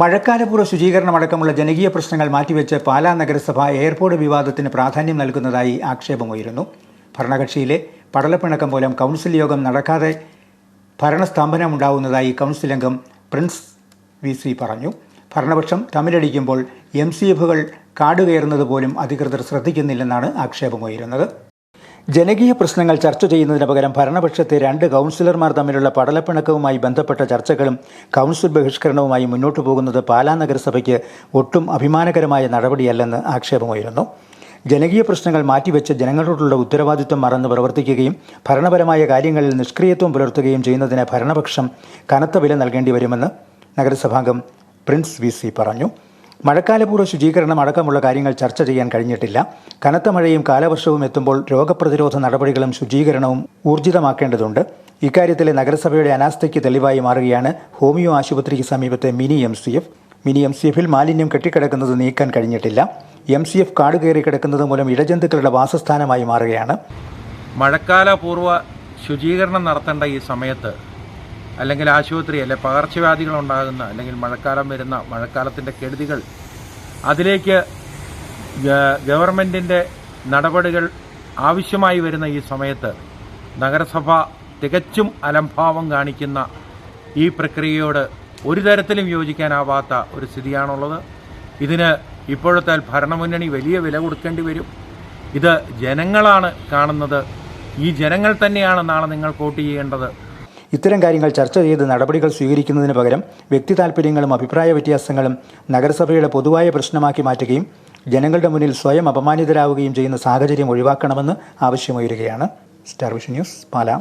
മഴക്കാലപൂർവ ശുചീകരണം അടക്കമുള്ള ജനകീയ പ്രശ്നങ്ങൾ മാറ്റിവെച്ച് പാലാ നഗരസഭ എയർപോർട്ട് വിവാദത്തിന് പ്രാധാന്യം നൽകുന്നതായി ആക്ഷേപമുയരുന്നു. ഭരണകക്ഷിയിലെ പടലപ്പിണക്കം മൂലം കൗൺസിൽ യോഗം നടക്കാതെ ഭരണസ്തംഭനമുണ്ടാവുന്നതായി കൗൺസിൽ അംഗം പ്രിൻസ് വി സി പറഞ്ഞു. ഭരണപക്ഷം തമ്മിലടിക്കുമ്പോൾ എം സി എഫുകൾ കാടുകയറുന്നത് പോലും അധികൃതർ ശ്രദ്ധിക്കുന്നില്ലെന്നാണ് ആക്ഷേപമുയരുന്നത്. ജനകീയ പ്രശ്നങ്ങൾ ചർച്ച ചെയ്യുന്നതിന് പകരം ഭരണപക്ഷത്തെ രണ്ട് കൗൺസിലർമാർ തമ്മിലുള്ള പടലപ്പിണക്കവുമായി ബന്ധപ്പെട്ട ചർച്ചകളും കൗൺസിൽ ബഹിഷ്കരണവുമായി മുന്നോട്ടു പോകുന്നത് പാലാ നഗരസഭയ്ക്ക് ഒട്ടും അഭിമാനകരമായ നടപടിയല്ലെന്ന് ആക്ഷേപമുയരുന്നു. ജനകീയ പ്രശ്നങ്ങൾ മാറ്റിവെച്ച് ജനങ്ങളോടുള്ള ഉത്തരവാദിത്വം മറന്ന് പ്രവർത്തിക്കുകയും ഭരണപരമായ കാര്യങ്ങളിൽ നിഷ്ക്രിയത്വം പുലർത്തുകയും ചെയ്യുന്നതിന് ഭരണപക്ഷം കനത്ത വില നൽകേണ്ടി വരുമെന്ന് നഗരസഭാംഗം പ്രിൻസ് വി പറഞ്ഞു. മഴക്കാലപൂർവ ശുചീകരണം അടക്കമുള്ള കാര്യങ്ങൾ ചർച്ച ചെയ്യാൻ കഴിഞ്ഞിട്ടില്ല. കനത്ത മഴയും കാലവർഷവും എത്തുമ്പോൾ രോഗപ്രതിരോധ നടപടികളും ശുചീകരണവും ഊർജിതമാക്കേണ്ടതുണ്ട്. ഇക്കാര്യത്തിലെ നഗരസഭയുടെ അനാസ്ഥയ്ക്ക് തെളിവായി മാറുകയാണ് ഹോമിയോ ആശുപത്രിക്ക് സമീപത്തെ mini M C F. Mini M C എഫിൽ മാലിന്യം കെട്ടിക്കിടക്കുന്നത് നീക്കാൻ കഴിഞ്ഞിട്ടില്ല. എം സി എഫ് കാട് കയറി കിടക്കുന്നത് മൂലം ഇഴജന്തുക്കളുടെ വാസസ്ഥാനമായി മാറുകയാണ്. മഴക്കാലപൂർവ ശുചീകരണം നടത്തേണ്ട ഈ സമയത്ത് അല്ലെങ്കിൽ ആശുപത്രി അല്ലെ പകർച്ചവ്യാധികൾ ഉണ്ടാകുന്ന അല്ലെങ്കിൽ മഴക്കാലം വരുന്ന മഴക്കാലത്തിന്റെ കെടുതികൾ അതിലേക്ക് ഗവൺമെന്റിന്റെ നടപടികൾ ആവശ്യമായി വരുന്ന ഈ സമയത്ത് നഗരസഭ തികച്ചും അലംഭാവം കാണിക്കുന്ന ഈ പ്രക്രിയയോട് ഒരു തരത്തിലും യോജിക്കാനാവാത്ത ഒരു സ്ഥിതിയാണുള്ളത്. ഇതിന് ഇപ്പോഴത്തെ ഭരണമുന്നണി വലിയ വില കൊടുക്കേണ്ടി വരും. ഇത് ജനങ്ങളാണ് കാണുന്നത്. ഈ ജനങ്ങൾ തന്നെയാണ് നാളെ നിങ്ങൾ വോട്ട് ചെയ്യേണ്ടത്. ഇത്തരം കാര്യങ്ങൾ ചർച്ച ചെയ്ത് നടപടികൾ സ്വീകരിക്കുന്നതിന് പകരം വ്യക്തി താൽപ്പര്യങ്ങളും അഭിപ്രായ വ്യത്യാസങ്ങളും നഗരസഭയുടെ പൊതുവായ പ്രശ്നമാക്കി മാറ്റുകയും ജനങ്ങളുടെ മുന്നിൽ സ്വയം അപമാനിതരാവുകയും ചെയ്യുന്ന സാഹചര്യം ഒഴിവാക്കണമെന്ന് ആവശ്യമുയരുകയാണ്. Star Vision News Pala.